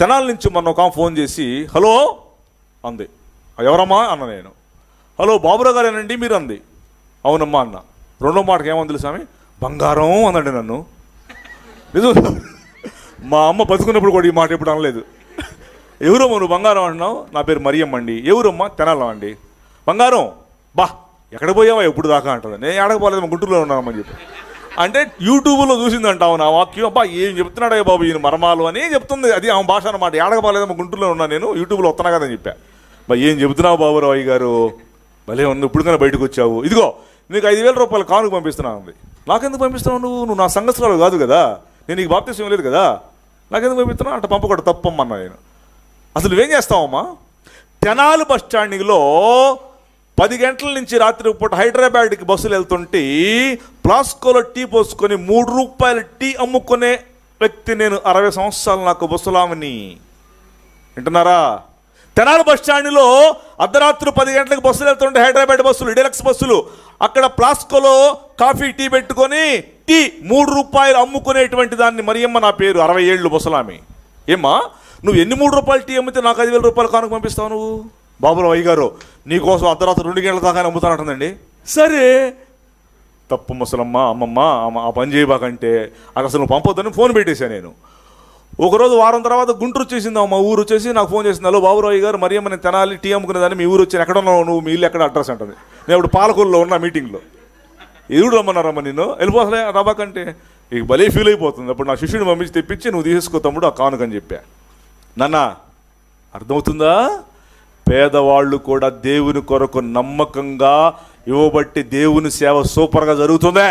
తెనాల నుంచి మొన్న ఒక ఫోన్ చేసి హలో అంది. ఎవరమ్మా? అన్న నేను. హలో బాబురావు గారేనండి? మీరు అంది. అవునమ్మా అన్న. రెండో మాటకి ఏమంది తెలుసు ఆమె బంగారం అందండి నన్ను. నిజం? మా అమ్మ బతుకున్నప్పుడు కూడా ఈ మాట ఎప్పుడు అనలేదు. ఎవరమ్మా నువ్వు బంగారం అంటున్నావు? నా పేరు మరియమ్మ అండి. ఎవరమ్మా? తెనాలం అండి. బంగారం? బా ఎక్కడ పోయావా? ఎప్పుడు దాకా అంటుంది నేను ఎక్కడికి పోలేదు మా గుంటూరులో ఉన్నామని చెప్పి. అంటే యూట్యూబ్లో చూసిందంట అవును ఆ వాక్యం. అబ్బా ఏం చెప్తున్నాడే బాబు ఈయన మర్మాలు అని చెప్తుంది. అది ఆమె భాష అనమాట ఎడక మా గుంటూరులో ఉన్నా నేను. యూట్యూబ్లో వస్తున్నా కదని చెప్పా. బా ఏం చెబుతున్నావు బాబు రావు గారు? భలే ఉంది ఇప్పుడు కానీ బయటకు వచ్చావు. ఇదిగో నీకు ఐదు వేల రూపాయలు కానుకు పంపిస్తున్నాను అంది నాకెందుకు పంపిస్తున్నావు నువ్వు? నువ్వు నా సంఘస్థలాలు కాదు కదా. నేను నీకు బాప్తీసం లేదు కదా. నాకెందుకు పంపిస్తున్నావు? అంటే పంపకూడదు తప్పమ్మన్నా నేను. అసలు ఏం చేస్తావమ్మా? తెనాలి బస్ స్టాండింగ్లో పది గంటల నుంచి రాత్రి పూట హైదరాబాద్కి బస్సులు వెళ్తుంటే ప్లాస్కోలో టీ పోసుకొని మూడు రూపాయల టీ అమ్ముకునే వ్యక్తి నేను అరవై సంవత్సరాలు నాకు బస్సులామని. వింటున్నారా? తెనాలి బస్ స్టాండ్లో అర్ధరాత్రి పది గంటలకు బస్సులు వెళ్తుంటే హైదరాబాద్ బస్సులు డీలక్స్ బస్సులు. అక్కడ ప్లాస్కోలో కాఫీ టీ పెట్టుకొని టీ మూడు రూపాయలు అమ్ముకునేటువంటి దాన్ని మరియమ్మ నా పేరు అరవై ఏళ్ళు ముసలామి ఏమ్మా? నువ్వు ఎన్ని మూడు రూపాయలు టీ అమ్మితే నాకు ఐదు వేల రూపాయలు కానుక పంపిస్తావు నువ్వు? బాబురావు అయ్య గారు నీకోసం అర్ధరాత్రి రెండు గంటల దాకా అమ్ముతానంటుందండి. సరే. తప్పు ముసలమ్మ అమ్మమ్మ అమ్మ ఆ పని చేయబాకంటే అక్కడ అసలు నువ్వు పంపొద్దని ఫోన్ పెట్టేశాను నేను. ఒకరోజు వారం తర్వాత గుంటూరు వచ్చేసింది మా ఊరు వచ్చేసి నాకు ఫోన్ చేసింది హలో బాబురావు గారు మరి నేను తెనాలి టీ అమ్ముకునేదాన్ని మీ ఊరు వచ్చి ఎక్కడ ఉన్నావు నువ్వు మీ ఇల్లు ఎక్కడ అడ్రస్ అంటుంది. నేను ఇప్పుడు పాలకొల్లో ఉన్నా మీటింగ్లో. ఎదుడు రమ్మన్నారమ్మ నిన్ను? వెళ్ళిపోసలే రాబాకంటే. ఇక భలే ఫీల్ అయిపోతుంది. అప్పుడు నా శిష్యుని పంపించి తెప్పించి నువ్వు తీసుకో తమ్ముడు ఆ కానుకని చెప్పా. నాన్న అర్థమవుతుందా? పేదవాళ్ళు కూడా దేవుని కొరకు నమ్మకంగా ఇవ్వబట్టి దేవుని సేవ సూపర్గా జరుగుతుందే.